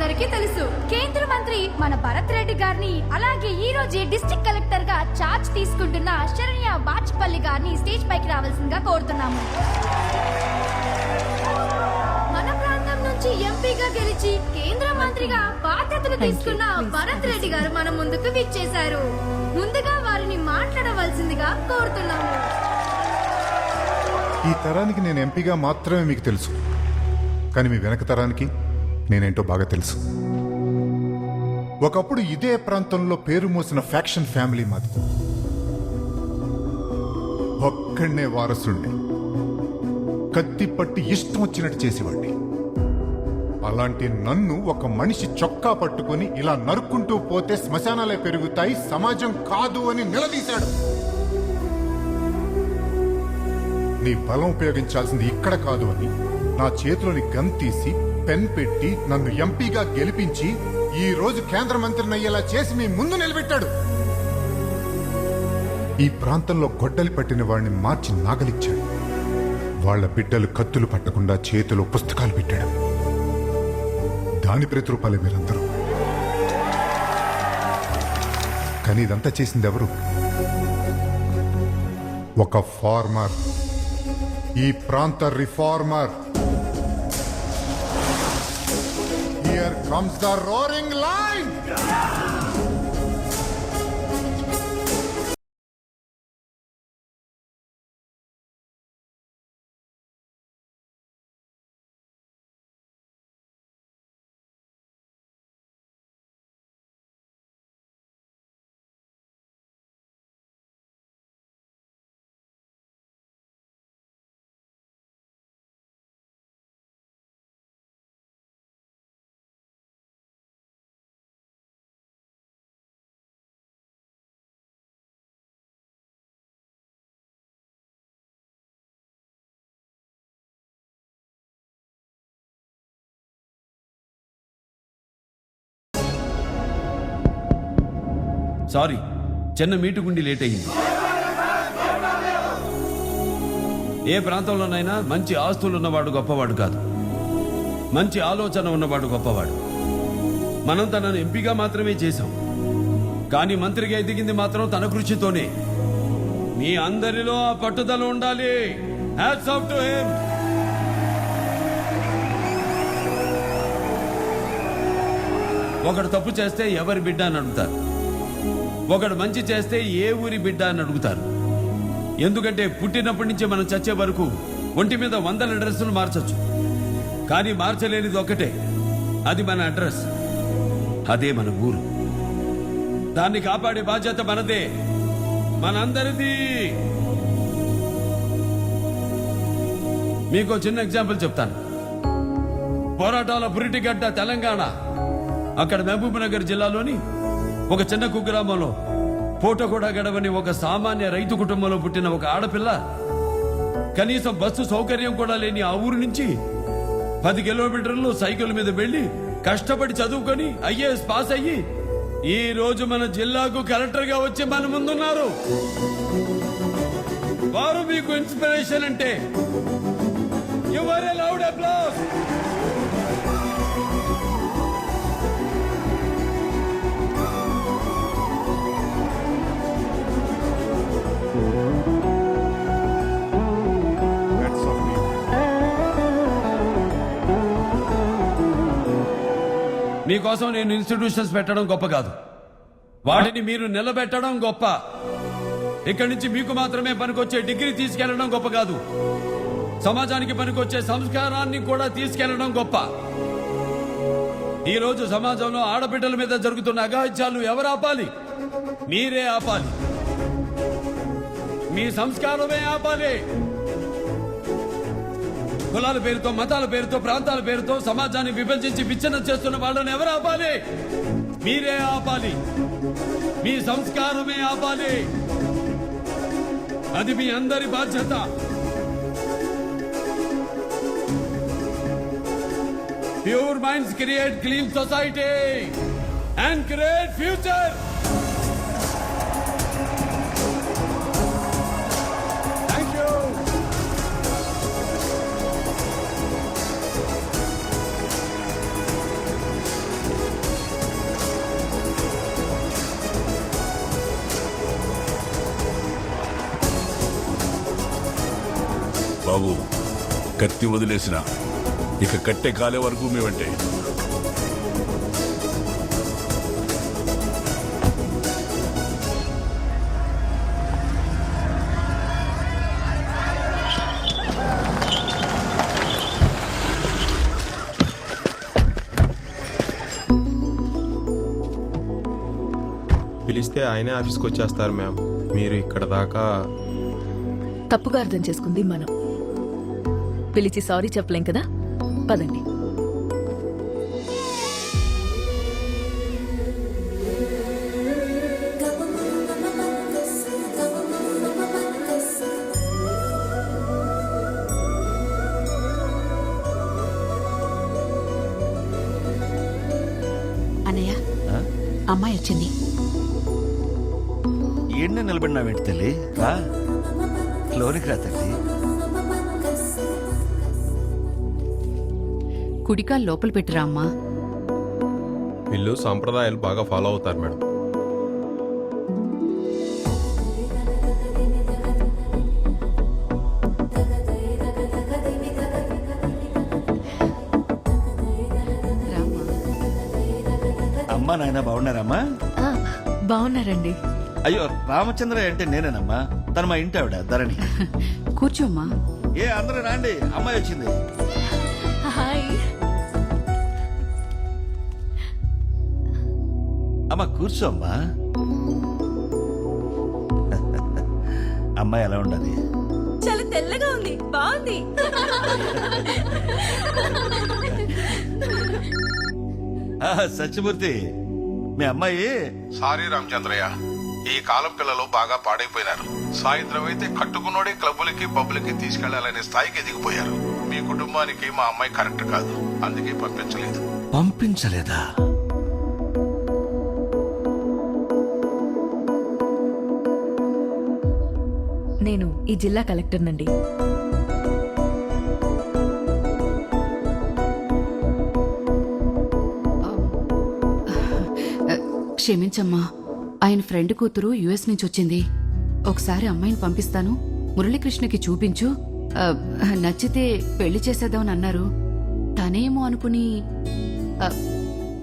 అందరికీ తెలుసు. కేంద్ర మంత్రి మన భరత్ రెడ్డి గారిని అలాగే ఈ రోజు డిస్ట్రిక్ట్ కలెక్టర్గా చార్జ్ తీసుకుంటున్న శరణ్య బాచ్పల్లి గారిని స్టేజ్ పైకి రావాల్సిందిగా కోరుతున్నాము. మన ప్రాంతం నుంచి ఎంపీగా గెలిచి కేంద్ర మంత్రిగా బాధ్యతలు తీసుకున్న భరత్ రెడ్డి గారు మన ముందుకు విచ్చేశారు. ముందుగా వారిని మాట్లాడవలసిందిగా కోరుతున్నాము. ఈ తరానికి నేను ఎంపీగా మాత్రమే మీకు తెలుసు. కానీ మీ వెనక తరానికి నేనేంటో బాగా తెలుసు. ఒకప్పుడు ఇదే ప్రాంతంలో పేరు మోసిన ఫ్యాక్షన్ ఫ్యామిలీ మాది. ఒక్కడనే వారసుండి కత్తి పట్టి ఇష్టం వచ్చినట్టు చేసేవాడిని. అలాంటి నన్ను ఒక మనిషి చొక్కా పట్టుకొని ఇలా నరుక్కుంటూ పోతే శ్మశానాలే పెరుగుతాయి సమాజం కాదు అని నిలదీశాడు. నీ బలం ఉపయోగించాల్సింది ఇక్కడ కాదు అని నా చేతిలోని గన్ తీసి పెన్ పెట్టి నన్ను ఎంపీగా గెలిపించి ఈ రోజు కేంద్ర మంత్రిని అయ్యేలా చేసి మీ ముందు నిలబెట్టాడు. ఈ ప్రాంతంలో గొడ్డలి పట్టిన వాడిని మార్చి నాగలిచ్చాడు. వాళ్ళ బిడ్డలు కత్తులు పట్టకుండా చేతిలో పుస్తకాలు పెట్టాడు. దాని ప్రతిరూపాలే మీరందరూ. కానీ ఇదంతా చేసింది ఎవరు? ఒక ఫార్మర్. ఈ ప్రాంత reformer. comes the roaring lion! Sorry చిన్న మీటుగుండి లేట్ అయింది ఏ ప్రాంతంలోనైనా మంచి ఆస్తులు ఉన్నవాడు గొప్పవాడు కాదు. మంచి ఆలోచన ఉన్నవాడు గొప్పవాడు. మనం తనను ఎంపీగా మాత్రమే చేశాం. కానీ మంత్రిగా ఎదిగింది మాత్రం తన కృషితోనే. మీ అందరిలో ఆ పట్టుదల ఉండాలి. హ్యాట్స్ ఆఫ్ టు హిమ్ ఒకడు తప్పు చేస్తే ఎవరి బిడ్డ అని అడుగుతారు. ఒకడు మంచి చేస్తే ఏ ఊరి బిడ్డ అని అడుగుతారు. ఎందుకంటే పుట్టినప్పటి నుంచి మనం చచ్చే వరకు ఒంటి మీద వందల డ్రెస్సులు మార్చచ్చు. కానీ మార్చలేనిది ఒకటే అది మన అడ్రస్. అదే మన ఊరు. దాన్ని కాపాడే బాధ్యత మనదే. మనందరిది. మీకు చిన్న ఎగ్జాంపుల్ చెప్తాను. పోరాటాల పురిటిగడ్డ తెలంగాణ. అక్కడ మహబూబ్ నగర్ జిల్లాలోని ఒక చిన్న కుగ్రామంలో పూట కూడా గడవని ఒక సామాన్య రైతు కుటుంబంలో పుట్టిన ఒక ఆడపిల్ల కనీసం బస్సు సౌకర్యం కూడా లేని ఆ ఊరు నుంచి పది కిలోమీటర్లు సైకిల్ మీద వెళ్ళి కష్టపడి చదువుకొని ఐఏఎస్ పాస్ అయ్యి ఈ రోజు మన జిల్లాకు కలెక్టర్గా వచ్చి మన ముందున్నారు. వారు మీకు ఇన్స్పిరేషన్ అంటే యువర్ లౌడ్ అప్లాస్ మీకోసం నేను ఇన్స్టిట్యూషన్స్ పెట్టడం గొప్ప కాదు. వాటిని మీరు నిలబెట్టడం గొప్ప. ఇక్కడి నుంచి మీకు మాత్రమే పనికొచ్చే డిగ్రీ తీసుకెళ్ళడం గొప్ప కాదు. సమాజానికి పనికొచ్చే సంస్కారాన్ని కూడా తీసుకెళ్ళడం గొప్ప. ఈ రోజు సమాజంలో ఆడబిడ్డల మీద జరుగుతున్న అగాహత్యాలు ఎవరు ఆపాలి? మీరే ఆపాలి. మీ సంస్కారమే ఆపాలి. కులాల పేరుతో మతాల పేరుతో ప్రాంతాల పేరుతో సమాజాన్ని విభజించి విచ్ఛిన్నం చేస్తున్న వాళ్ళని ఎవరు ఆపాలి? మీరే ఆపాలి. మీ సంస్కారమే ఆపాలి. అది మీ అందరి బాధ్యత. Pure minds create clean society and create future కత్తి వదిలేసిన ఇక కట్టె కాలే వరకు మేమంటే. పిలిస్తే ఆయనే ఆఫీస్కి వచ్చేస్తారు మ్యామ్. మీరు ఇక్కడ దాకా తప్పుగా అర్థం చేసుకుంది మనం. పిలిచి సారీ చెప్పలేం కదా? పదండి. అన్నయ్య అమ్మాయి వచ్చింది. ఏంటి నిలబడినావేంటి తల్లి? రా. లోనికి రా తల్లి. కుడికాలు లోపల పెట్టిరా అమ్మా? వీళ్ళు సాంప్రదాయాలు బాగా ఫాలో అవుతారు మేడం. రామ్మా. అమ్మా నాయన బాగున్నారమ్మా ఆ, బాగున్నారండి. అయ్యో రామచంద్ర అంటే నేనేనమ్మా? తను మా ఇంటి ఆవిడ ధరణి. కూర్చోమ్మా ఏ అందరూ రాండి. అమ్మాయి వచ్చింది. హాయ్. అమ్మ కూర్చోమ్మా అమ్మాయి ఎలా ఉండాలి? చాలా తెల్లగా ఉంది బాగుంది. ఆ, సత్యమూర్తి మీ అమ్మాయి? సారీ రామచంద్రయ్య ఈ కాలం పిల్లలు బాగా పాడైపోయినారు. సాయంత్రం అయితే కట్టుకున్నోడే క్లబ్బులకి పబ్బులకి తీసుకెళ్ళాలనే స్థాయికి ఎదిగిపోయారు. మీ కుటుంబానికి మా అమ్మాయి కరెక్ట్ కాదు అందుకే పంపించలేదు. పంపించలేదా? నేను ఈ జిల్లా కలెక్టర్ నండి. ఆ, క్షమించమ్మా. ఆయన ఫ్రెండ్ కూతురు యుఎస్ నుంచి వచ్చింది. ఒకసారి అమ్మాయిని పంపిస్తాను. మురళీకృష్ణకి చూపించు. నచ్చితే పెళ్ళి చేసేద్దామని అన్నారు. తనేమో అనుకుని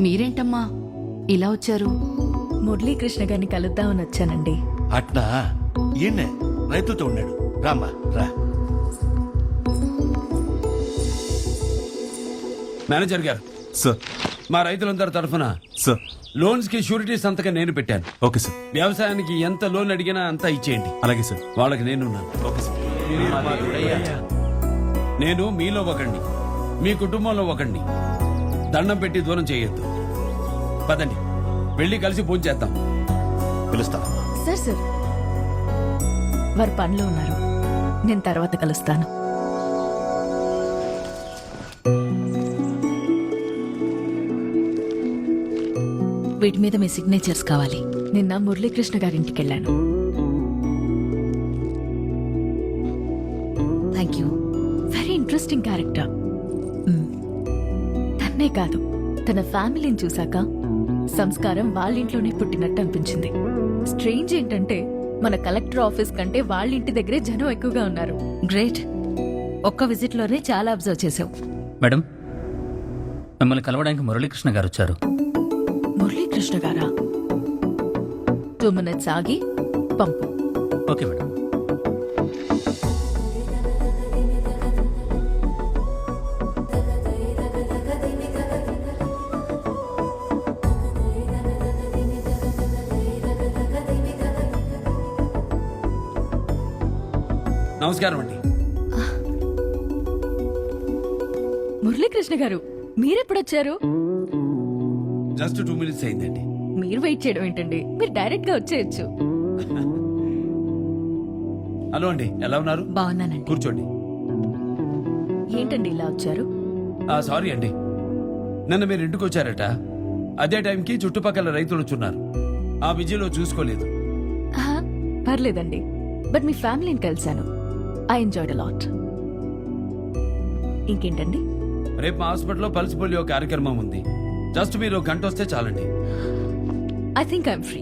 మీరేంటమ్మా? ఇలా వచ్చారు? మురళీకృష్ణ గారిని కలుద్దామని వచ్చానండి. అట్నా? రైతుతో ఉన్నాడు. రామ్మా రా. మేనేజర్ గారు. సార్. మా రైతులందరి తరఫున సార్. లోన్స్కి షూరిటీ సంతకం నేను పెట్టాను. Okay sir. వ్యవసాయానికి ఎంత లోన్ అడిగినా అంత ఇచ్చేయండి. అలాగే సార్. వాళ్ళకి నేనున్నాను. Okay sir. నేను మీలో ఒకండి మీ కుటుంబంలో ఒకండి దండం పెట్టి దూరం చేయొద్దు. పదండి. వెళ్ళి కలిసి పూజ చేద్దాం. పిలుస్తానమ్మా. Sir sir. వారు పనిలో ఉన్నారు. నేను తర్వాత కలుస్తాను. వీటి మీద మీ సిగ్నేచర్స్ కావాలి. నిన్న మురళీకృష్ణ గారింటికి వెళ్ళాను. Thank you very interesting character తన్నే కాదు తన ఫ్యామిలీని చూశాక సంస్కారం వాళ్ళ ఇంట్లోనే పుట్టినట్టు అనిపించింది. స్ట్రేంజ్ ఏంటంటే మన కలెక్టర్ ఆఫీస్ కంటే వాళ్ళ ఇంటి దగ్గరే జనం ఎక్కువగా ఉన్నారు. గ్రేట్. ఒక్క విజిట్లోనే చాలా అబ్జర్వ్ చేసావు మేడం మిమ్మల్ని కలవడానికి మురళీకృష్ణ గారు వచ్చారు. మురళీకృష్ణ గారా? టూ మినిట్స్ ఆగి పంపు. Okay madam. నమస్కారం అండి. మురళీకృష్ణ గారు మీరెప్పుడొచ్చారు? జస్ట్ టూ మినిట్స్ అయిందండి. మీరు వెయిట్ చేయడం ఏంటండి? మీరు డైరెక్ట్గా వచ్చేయచ్చు. హలో అండి ఎలా ఉన్నారు? బాగున్నానండి. కూర్చోండి. ఏంటండి ఇలా వచ్చారు? ఆ సారీ అండి. నిన్న మీరు ఇంటికి వచ్చారట. అదే టైంకి చుట్టుపక్కల రైతులు వచ్చున్నారు. ఆ విజయలో చూసుకోలేదు. పర్లేదండి. బట్ మీ ఫ్యామిలీని కలిశాను. ఐ ఎంజాయ్డ్ లాట్ ఇంకేంటండి? రేపు మా హాస్పిటల్లో పల్స్ పోలియో కార్యక్రమం ఉంది. జస్ట్ మీరు గంట వస్తే చాలండి. I think I'm free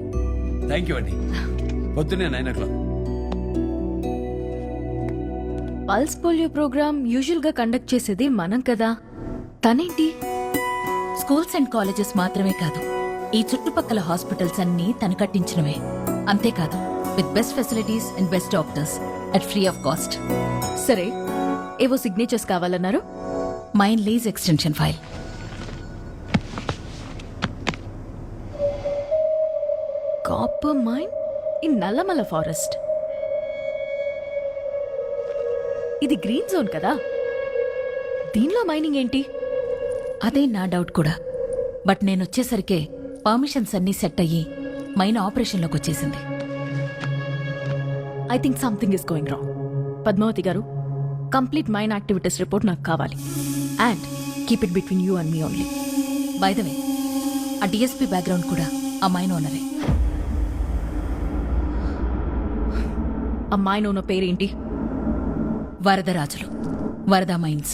thank you అండి పొద్దున్నే nine o'clock pulse polio programme యూజువల్గా కండక్ట్ చేసేది మనం కదా. తనేంటి? స్కూల్స్ అండ్ కాలేజెస్ మాత్రమే కాదు. ఈ చుట్టుపక్కల హాస్పిటల్స్ అన్ని తను కట్టించినవే. అంతేకాదు with best facilities and best doctors at free of cost సరే ఏవో సిగ్నేచర్స్ కావాలన్నారు? Mine lease extension file copper mine in Nallamala forest ఇది గ్రీన్ జోన్ కదా? దీనిలో మైనింగ్ ఏంటి? అదే నా డౌట్ కూడా. బట్ నేను వచ్చేసరికే పర్మిషన్స్ అన్నీ సెట్ అయ్యి మైన్ ఆపరేషన్లోకి వచ్చేసింది. I think something is going wrong Padmavathi గారు కంప్లీట్ మైన్ యాక్టివిటీస్ రిపోర్ట్ నాకు కావాలి. And keep it between you and me only by the way ఆ డిఎస్పీ బ్యాక్గ్రౌండ్ కూడా ఆ మైన్ ఓనరే. ఆ మైన్ ఓనర్ పేరేంటి? వరదరాజులు వరద మైన్స్.